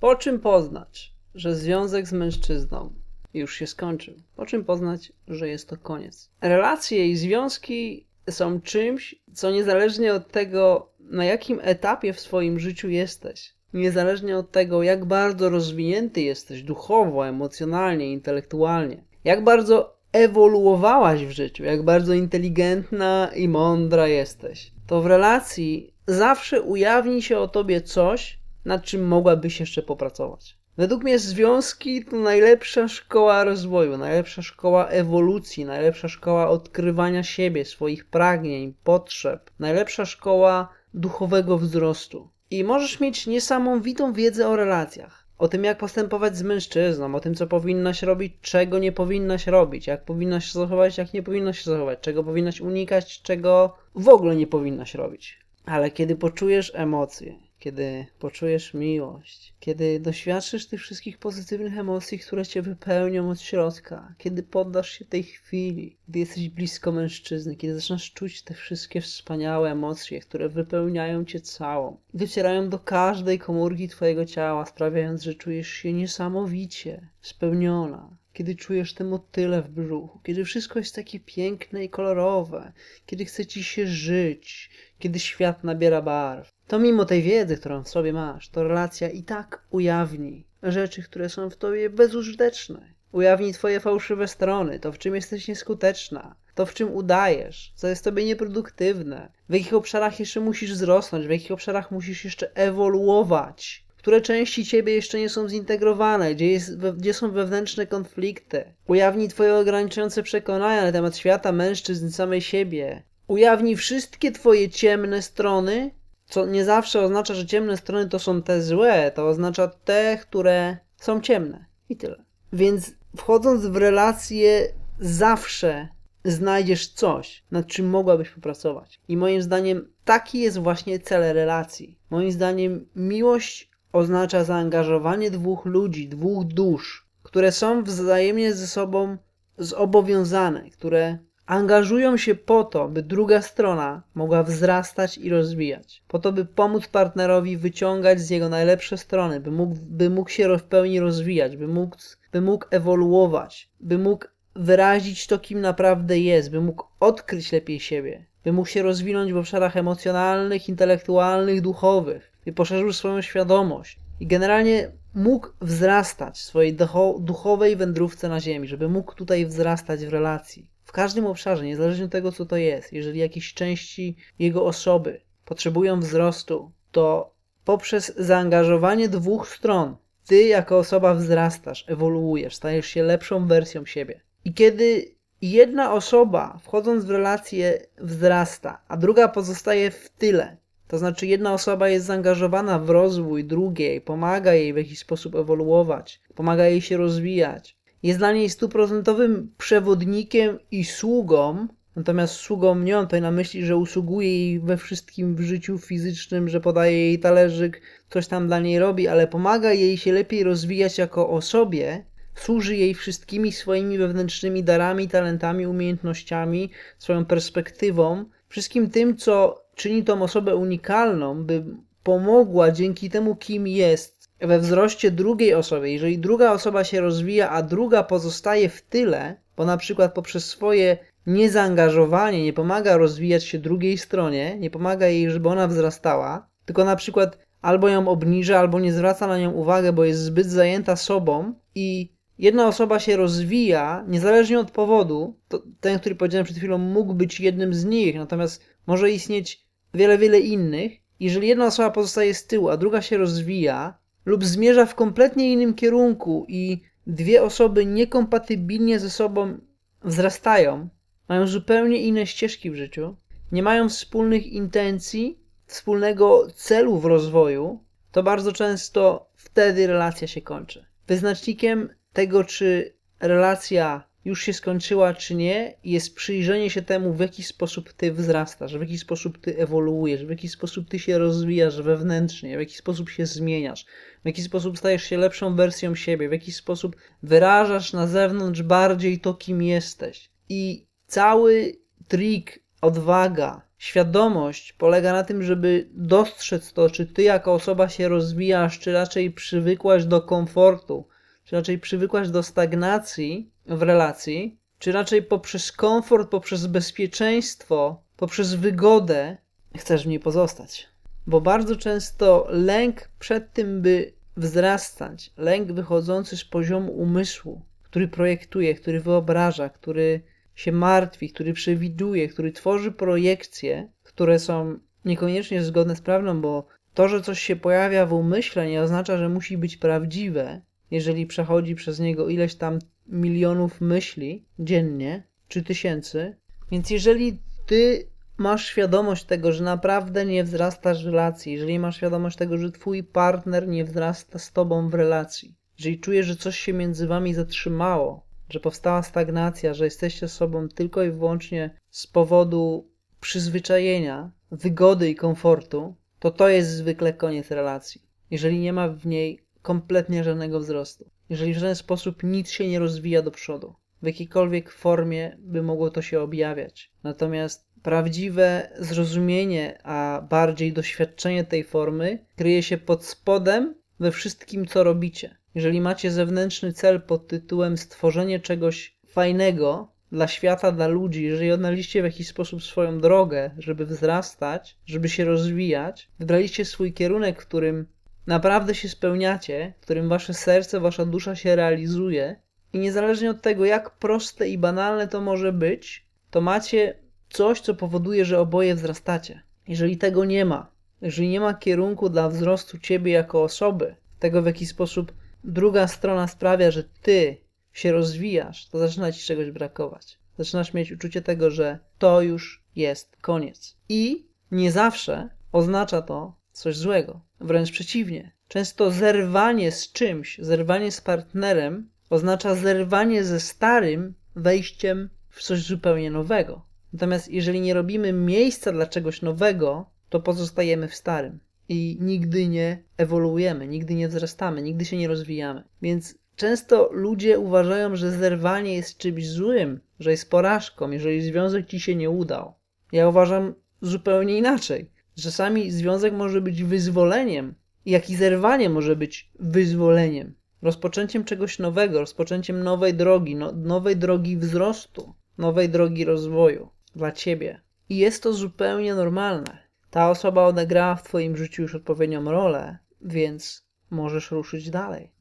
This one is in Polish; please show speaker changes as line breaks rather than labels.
Po czym poznać, że związek z mężczyzną już się skończył? Po czym poznać, że jest to koniec? Relacje i związki są czymś, co niezależnie od tego, na jakim etapie w swoim życiu jesteś, niezależnie od tego, jak bardzo rozwinięty jesteś duchowo, emocjonalnie, intelektualnie, jak bardzo ewoluowałaś w życiu, jak bardzo inteligentna i mądra jesteś, to w relacji zawsze ujawni się o tobie coś, nad czym mogłabyś jeszcze popracować. Według mnie związki to najlepsza szkoła rozwoju, najlepsza szkoła ewolucji, najlepsza szkoła odkrywania siebie, swoich pragnień, potrzeb, najlepsza szkoła duchowego wzrostu. I możesz mieć niesamowitą wiedzę o relacjach. O tym, jak postępować z mężczyzną, o tym, co powinnaś robić, czego nie powinnaś robić, jak powinnaś się zachować, jak nie powinnaś się zachować, czego powinnaś unikać, czego w ogóle nie powinnaś robić. Ale kiedy poczujesz emocje, kiedy poczujesz miłość, kiedy doświadczysz tych wszystkich pozytywnych emocji, które cię wypełnią od środka, kiedy poddasz się tej chwili, gdy jesteś blisko mężczyzny, kiedy zaczynasz czuć te wszystkie wspaniałe emocje, które wypełniają cię całą, docierają do każdej komórki twojego ciała, sprawiając, że czujesz się niesamowicie spełniona, kiedy czujesz te motyle w brzuchu, kiedy wszystko jest takie piękne i kolorowe, kiedy chce ci się żyć, kiedy świat nabiera barw, to mimo tej wiedzy, którą w sobie masz, to relacja i tak ujawni rzeczy, które są w tobie bezużyteczne. Ujawni twoje fałszywe strony, to w czym jesteś nieskuteczna, to w czym udajesz, co jest tobie nieproduktywne, w jakich obszarach jeszcze musisz wzrosnąć, w jakich obszarach musisz jeszcze ewoluować, które części ciebie jeszcze nie są zintegrowane, gdzie, jest, gdzie są wewnętrzne konflikty. Ujawni twoje ograniczające przekonania na temat świata, mężczyzn, samej siebie. Ujawni wszystkie twoje ciemne strony, co nie zawsze oznacza, że ciemne strony to są te złe, to oznacza te, które są ciemne. I tyle. Więc wchodząc w relacje, zawsze znajdziesz coś, nad czym mogłabyś popracować. I moim zdaniem taki jest właśnie cel relacji. Moim zdaniem miłość oznacza zaangażowanie dwóch ludzi, dwóch dusz, które są wzajemnie ze sobą zobowiązane, które angażują się po to, by druga strona mogła wzrastać i rozwijać. Po to, by pomóc partnerowi wyciągać z jego najlepsze strony, by mógł, by mógł się w pełni rozwijać, by mógł, by mógł ewoluować, by mógł wyrazić to, kim naprawdę jest, by mógł odkryć lepiej siebie, by mógł się rozwinąć w obszarach emocjonalnych, intelektualnych, duchowych, by poszerzył swoją świadomość i generalnie mógł wzrastać w swojej duchowej wędrówce na Ziemi, żeby mógł tutaj wzrastać w relacji w każdym obszarze, niezależnie od tego, co to jest, jeżeli jakieś części jego osoby potrzebują wzrostu, to poprzez zaangażowanie dwóch stron, ty jako osoba wzrastasz, ewoluujesz, stajesz się lepszą wersją siebie. I kiedy jedna osoba, wchodząc w relację, wzrasta, a druga pozostaje w tyle, to znaczy jedna osoba jest zaangażowana w rozwój drugiej, pomaga jej w jakiś sposób ewoluować, pomaga jej się rozwijać, jest dla niej stuprocentowym przewodnikiem i sługą, natomiast sługą nie mam tutaj na myśli, że usługuje jej we wszystkim w życiu fizycznym, że podaje jej talerzyk, coś tam dla niej robi, ale pomaga jej się lepiej rozwijać jako osobie, służy jej wszystkimi swoimi wewnętrznymi darami, talentami, umiejętnościami, swoją perspektywą, wszystkim tym, co czyni tą osobę unikalną, by pomogła dzięki temu, kim jest, we wzroście drugiej osoby, jeżeli druga osoba się rozwija, a druga pozostaje w tyle, bo na przykład poprzez swoje niezaangażowanie nie pomaga rozwijać się drugiej stronie, nie pomaga jej, żeby ona wzrastała, tylko na przykład albo ją obniża, albo nie zwraca na nią uwagę, bo jest zbyt zajęta sobą i jedna osoba się rozwija, niezależnie od powodu, to ten, który powiedziałem przed chwilą, mógł być jednym z nich, natomiast może istnieć wiele, wiele innych. Jeżeli jedna osoba pozostaje z tyłu, a druga się rozwija, lub zmierza w kompletnie innym kierunku i dwie osoby niekompatybilnie ze sobą wzrastają, mają zupełnie inne ścieżki w życiu, nie mają wspólnych intencji, wspólnego celu w rozwoju, to bardzo często wtedy relacja się kończy. Wyznacznikiem tego, czy relacja już się skończyła, czy nie, jest przyjrzenie się temu, w jaki sposób ty wzrastasz, w jaki sposób ty ewoluujesz, w jaki sposób ty się rozwijasz wewnętrznie, w jaki sposób się zmieniasz, w jaki sposób stajesz się lepszą wersją siebie, w jaki sposób wyrażasz na zewnątrz bardziej to, kim jesteś. I cały trik, odwaga, świadomość polega na tym, żeby dostrzec to, czy ty jako osoba się rozwijasz, czy raczej przywykłaś do komfortu, czy raczej przywykłaś do stagnacji w relacji, czy raczej poprzez komfort, poprzez bezpieczeństwo, poprzez wygodę chcesz w niej pozostać. Bo bardzo często lęk przed tym, by wzrastać, lęk wychodzący z poziomu umysłu, który projektuje, który wyobraża, który się martwi, który przewiduje, który tworzy projekcje, które są niekoniecznie zgodne z prawdą, bo to, że coś się pojawia w umyśle, nie oznacza, że musi być prawdziwe, jeżeli przechodzi przez niego ileś tam milionów myśli dziennie, czy tysięcy. Więc jeżeli ty masz świadomość tego, że naprawdę nie wzrastasz w relacji, jeżeli masz świadomość tego, że twój partner nie wzrasta z tobą w relacji, jeżeli czujesz, że coś się między wami zatrzymało, że powstała stagnacja, że jesteście sobą tylko i wyłącznie z powodu przyzwyczajenia, wygody i komfortu, to to jest zwykle koniec relacji. Jeżeli nie ma w niej kompletnie żadnego wzrostu, jeżeli w żaden sposób nic się nie rozwija do przodu, w jakiejkolwiek formie by mogło to się objawiać. Natomiast prawdziwe zrozumienie, a bardziej doświadczenie tej formy kryje się pod spodem we wszystkim, co robicie. Jeżeli macie zewnętrzny cel pod tytułem stworzenie czegoś fajnego dla świata, dla ludzi, jeżeli odnaleźliście w jakiś sposób swoją drogę, żeby wzrastać, żeby się rozwijać, wybraliście swój kierunek, w którym naprawdę się spełniacie, w którym wasze serce, wasza dusza się realizuje i niezależnie od tego, jak proste i banalne to może być, to macie coś, co powoduje, że oboje wzrastacie. Jeżeli tego nie ma, jeżeli nie ma kierunku dla wzrostu ciebie jako osoby, tego w jaki sposób druga strona sprawia, że ty się rozwijasz, to zaczyna ci czegoś brakować. Zaczynasz mieć uczucie tego, że to już jest koniec. I nie zawsze oznacza to coś złego. Wręcz przeciwnie. Często zerwanie z czymś, zerwanie z partnerem oznacza zerwanie ze starym wejściem w coś zupełnie nowego. Natomiast jeżeli nie robimy miejsca dla czegoś nowego, to pozostajemy w starym i nigdy nie ewoluujemy, nigdy nie wzrastamy, nigdy się nie rozwijamy. Więc często ludzie uważają, że zerwanie jest czymś złym, że jest porażką, jeżeli związek ci się nie udał. Ja uważam zupełnie inaczej. Czasami związek może być wyzwoleniem, jak i zerwanie może być wyzwoleniem, rozpoczęciem czegoś nowego, rozpoczęciem nowej drogi, no, nowej drogi wzrostu, nowej drogi rozwoju dla ciebie. I jest to zupełnie normalne. Ta osoba odegrała w twoim życiu już odpowiednią rolę, więc możesz ruszyć dalej.